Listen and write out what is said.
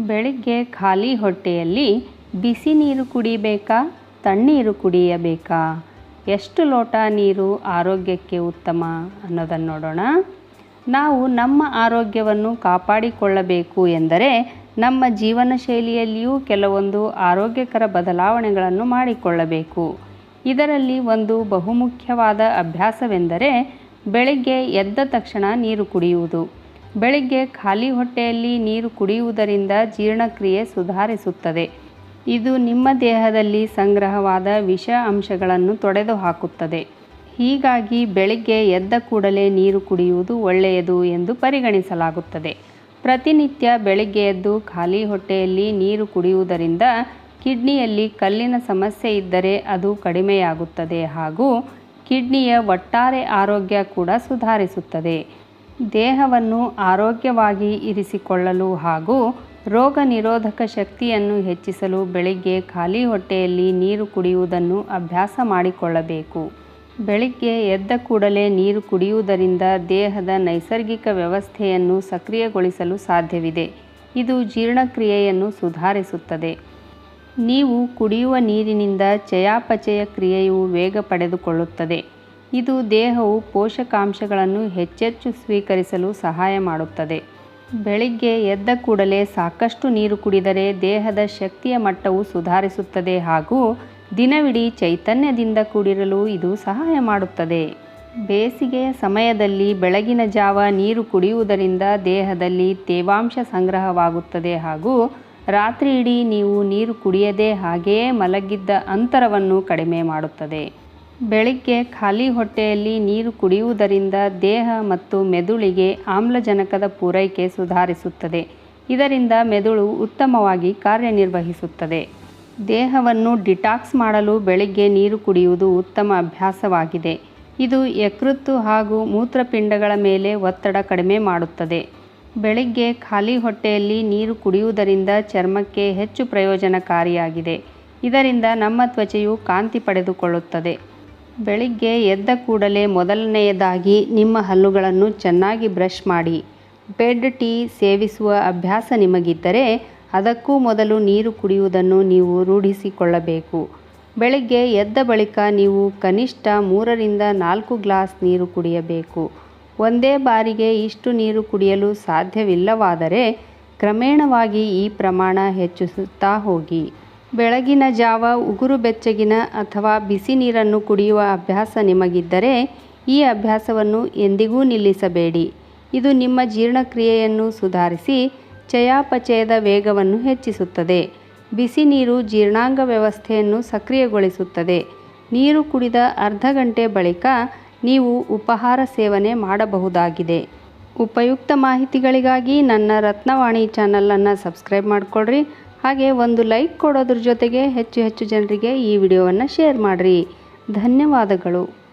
ಬೆಳಿಗ್ಗೆ ಖಾಲಿ ಹೊಟ್ಟೆಯಲ್ಲಿ ಬಿಸಿ ನೀರು ಕುಡಿಬೇಕಾ? ತಣ್ಣೀರು ಕುಡಿಯಬೇಕಾ? ಎಷ್ಟು ಲೋಟ ನೀರು ಆರೋಗ್ಯಕ್ಕೆ ಉತ್ತಮ ಅನ್ನೋದನ್ನು ನೋಡೋಣ. ನಾವು ನಮ್ಮ ಆರೋಗ್ಯವನ್ನು ಕಾಪಾಡಿಕೊಳ್ಳಬೇಕು ಎಂದರೆ ನಮ್ಮ ಜೀವನ ಶೈಲಿಯಲ್ಲಿಯೂ ಕೆಲವೊಂದು ಆರೋಗ್ಯಕರ ಬದಲಾವಣೆಗಳನ್ನು ಮಾಡಿಕೊಳ್ಳಬೇಕು. ಇದರಲ್ಲಿ ಒಂದು ಬಹುಮುಖ್ಯವಾದ ಅಭ್ಯಾಸವೆಂದರೆ ಬೆಳಿಗ್ಗೆ ಎದ್ದ ತಕ್ಷಣ ನೀರು ಕುಡಿಯುವುದು. ಬೆಳಿಗ್ಗೆ ಖಾಲಿ ಹೊಟ್ಟೆಯಲ್ಲಿ ನೀರು ಕುಡಿಯುವುದರಿಂದ ಜೀರ್ಣಕ್ರಿಯೆ ಸುಧಾರಿಸುತ್ತದೆ. ಇದು ನಿಮ್ಮ ದೇಹದಲ್ಲಿ ಸಂಗ್ರಹವಾದ ವಿಷ ಅಂಶಗಳನ್ನು ತೊಡೆದು ಹಾಕುತ್ತದೆ ಹೀಗಾಗಿ ಬೆಳಿಗ್ಗೆ ಎದ್ದ ಕೂಡಲೇ ನೀರು ಕುಡಿಯುವುದು ಒಳ್ಳೆಯದು ಎಂದು ಪರಿಗಣಿಸಲಾಗುತ್ತದೆ. ಪ್ರತಿನಿತ್ಯ ಬೆಳಿಗ್ಗೆ ಎದ್ದು ಖಾಲಿ ಹೊಟ್ಟೆಯಲ್ಲಿ ನೀರು ಕುಡಿಯುವುದರಿಂದ ಕಿಡ್ನಿಯಲ್ಲಿ ಕಲ್ಲಿನ ಸಮಸ್ಯೆ ಇದ್ದರೆ ಅದು ಕಡಿಮೆಯಾಗುತ್ತದೆ ಹಾಗೂ ಕಿಡ್ನಿಯ ಒಟ್ಟಾರೆ ಆರೋಗ್ಯ ಕೂಡ ಸುಧಾರಿಸುತ್ತದೆ. ದೇಹವನ್ನು ಆರೋಗ್ಯವಾಗಿ ಇರಿಸಿಕೊಳ್ಳಲು ಹಾಗೂ ರೋಗ ನಿರೋಧಕ ಶಕ್ತಿಯನ್ನು ಹೆಚ್ಚಿಸಲು ಬೆಳಿಗ್ಗೆ ಖಾಲಿ ಹೊಟ್ಟೆಯಲ್ಲಿ ನೀರು ಕುಡಿಯುವುದನ್ನು ಅಭ್ಯಾಸ ಮಾಡಿಕೊಳ್ಳಬೇಕು. ಬೆಳಿಗ್ಗೆ ಎದ್ದ ಕೂಡಲೇ ನೀರು ಕುಡಿಯುವುದರಿಂದ ದೇಹದ ನೈಸರ್ಗಿಕ ವ್ಯವಸ್ಥೆಯನ್ನು ಸಕ್ರಿಯಗೊಳಿಸಲು ಸಾಧ್ಯವಿದೆ. ಇದು ಜೀರ್ಣಕ್ರಿಯೆಯನ್ನು ಸುಧಾರಿಸುತ್ತದೆ. ನೀವು ಕುಡಿಯುವ ನೀರಿನಿಂದ ಚಯಾಪಚಯ ಕ್ರಿಯೆಯು ವೇಗ ಪಡೆದುಕೊಳ್ಳುತ್ತದೆ. ಇದು ದೇಹವು ಪೋಷಕಾಂಶಗಳನ್ನು ಹೆಚ್ಚೆಚ್ಚು ಸ್ವೀಕರಿಸಲು ಸಹಾಯ ಮಾಡುತ್ತದೆ. ಬೆಳಿಗ್ಗೆ ಎದ್ದ ಕೂಡಲೇ ಸಾಕಷ್ಟು ನೀರು ಕುಡಿದರೆ ದೇಹದ ಶಕ್ತಿಯ ಮಟ್ಟವು ಸುಧಾರಿಸುತ್ತದೆ ಹಾಗೂ ದಿನವಿಡೀ ಚೈತನ್ಯದಿಂದ ಕೂಡಿರಲು ಇದು ಸಹಾಯ ಮಾಡುತ್ತದೆ. ಬೇಸಿಗೆಯ ಸಮಯದಲ್ಲಿ ಬೆಳಗಿನ ಜಾವ ನೀರು ಕುಡಿಯುವುದರಿಂದ ದೇಹದಲ್ಲಿ ತೇವಾಂಶ ಸಂಗ್ರಹವಾಗುತ್ತದೆ ಹಾಗೂ ರಾತ್ರಿ ಇಡೀ ನೀವು ನೀರು ಕುಡಿಯದೆ ಹಾಗೆಯೇ ಮಲಗಿದ್ದ ಅಂತರವನ್ನು ಕಡಿಮೆ ಮಾಡುತ್ತದೆ. ಬೆಳಿಗ್ಗೆ ಖಾಲಿ ಹೊಟ್ಟೆಯಲ್ಲಿ ನೀರು ಕುಡಿಯುವುದರಿಂದ ದೇಹ ಮತ್ತು ಮೆದುಳಿಗೆ ಆಮ್ಲಜನಕದ ಪೂರೈಕೆ ಸುಧಾರಿಸುತ್ತದೆ. ಇದರಿಂದ ಮೆದುಳು ಉತ್ತಮವಾಗಿ ಕಾರ್ಯನಿರ್ವಹಿಸುತ್ತದೆ. ದೇಹವನ್ನು ಡಿಟಾಕ್ಸ್ ಮಾಡಲು ಬೆಳಿಗ್ಗೆ ನೀರು ಕುಡಿಯುವುದು ಉತ್ತಮ ಅಭ್ಯಾಸವಾಗಿದೆ. ಇದು ಯಕೃತ್ತು ಹಾಗೂ ಮೂತ್ರಪಿಂಡಗಳ ಮೇಲೆ ಒತ್ತಡ ಕಡಿಮೆ ಮಾಡುತ್ತದೆ. ಬೆಳಿಗ್ಗೆ ಖಾಲಿ ಹೊಟ್ಟೆಯಲ್ಲಿ ನೀರು ಕುಡಿಯುವುದರಿಂದ ಚರ್ಮಕ್ಕೆ ಹೆಚ್ಚು ಪ್ರಯೋಜನಕಾರಿಯಾಗಿದೆ. ಇದರಿಂದ ನಮ್ಮ ತ್ವಚೆಯು ಕಾಂತಿ ಪಡೆದುಕೊಳ್ಳುತ್ತದೆ. ಬೆಳಿಗ್ಗೆ ಎದ್ದ ಕೂಡಲೇ ಮೊದಲನೆಯದಾಗಿ ನಿಮ್ಮ ಹಲ್ಲುಗಳನ್ನು ಚೆನ್ನಾಗಿ ಬ್ರಷ್ ಮಾಡಿ. ಬೆಡ್, ಟೀ ಸೇವಿಸುವ ಅಭ್ಯಾಸ ನಿಮಗಿದ್ದರೆ ಅದಕ್ಕೂ ಮೊದಲು ನೀರು ಕುಡಿಯುವುದನ್ನು ನೀವು ರೂಢಿಸಿಕೊಳ್ಳಬೇಕು. ಬೆಳಿಗ್ಗೆ ಎದ್ದ ಬಳಿಕ ನೀವು ಕನಿಷ್ಠ ಮೂರರಿಂದ ನಾಲ್ಕು ಗ್ಲಾಸ್ ನೀರು ಕುಡಿಯಬೇಕು. ಒಂದೇ ಬಾರಿಗೆ ಇಷ್ಟು ನೀರು ಕುಡಿಯಲು ಸಾಧ್ಯವಿಲ್ಲವಾದರೆ ಕ್ರಮೇಣವಾಗಿ ಈ ಪ್ರಮಾಣ ಹೆಚ್ಚಿಸುತ್ತಾ ಹೋಗಿ. ಬೆಳಗಿನ ಜಾವ ಉಗುರು ಬೆಚ್ಚಗಿನ ಅಥವಾ ಬಿಸಿ ನೀರನ್ನು ಕುಡಿಯುವ ಅಭ್ಯಾಸ ನಿಮಗಿದ್ದರೆ ಈ ಅಭ್ಯಾಸವನ್ನು ಎಂದಿಗೂ ನಿಲ್ಲಿಸಬೇಡಿ. ಇದು ನಿಮ್ಮ ಜೀರ್ಣಕ್ರಿಯೆಯನ್ನು ಸುಧಾರಿಸಿ ಚಯಾಪಚಯದ ವೇಗವನ್ನು ಹೆಚ್ಚಿಸುತ್ತದೆ. ಬಿಸಿ ನೀರು ಜೀರ್ಣಾಂಗ ವ್ಯವಸ್ಥೆಯನ್ನು ಸಕ್ರಿಯಗೊಳಿಸುತ್ತದೆ. ನೀರು ಕುಡಿದ ಅರ್ಧ ಗಂಟೆ ಬಳಿಕ ನೀವು ಉಪಹಾರ ಸೇವನೆ ಮಾಡಬಹುದಾಗಿದೆ. ಉಪಯುಕ್ತ ಮಾಹಿತಿಗಳಿಗಾಗಿ ನನ್ನ ರತ್ನವಾಣಿ ಚಾನಲನ್ನು ಸಬ್ಸ್ಕ್ರೈಬ್ ಮಾಡಿಕೊಳ್ಳ್ರಿ ಹಾಗೆ ಒಂದು ಲೈಕ್ ಕೊಡೋದ್ರ ಜೊತೆಗೆ ಹೆಚ್ಚು ಹೆಚ್ಚು ಜನರಿಗೆ ಈ ವಿಡಿಯೋವನ್ನು ಶೇರ್ ಮಾಡಿರಿ. ಧನ್ಯವಾದಗಳು.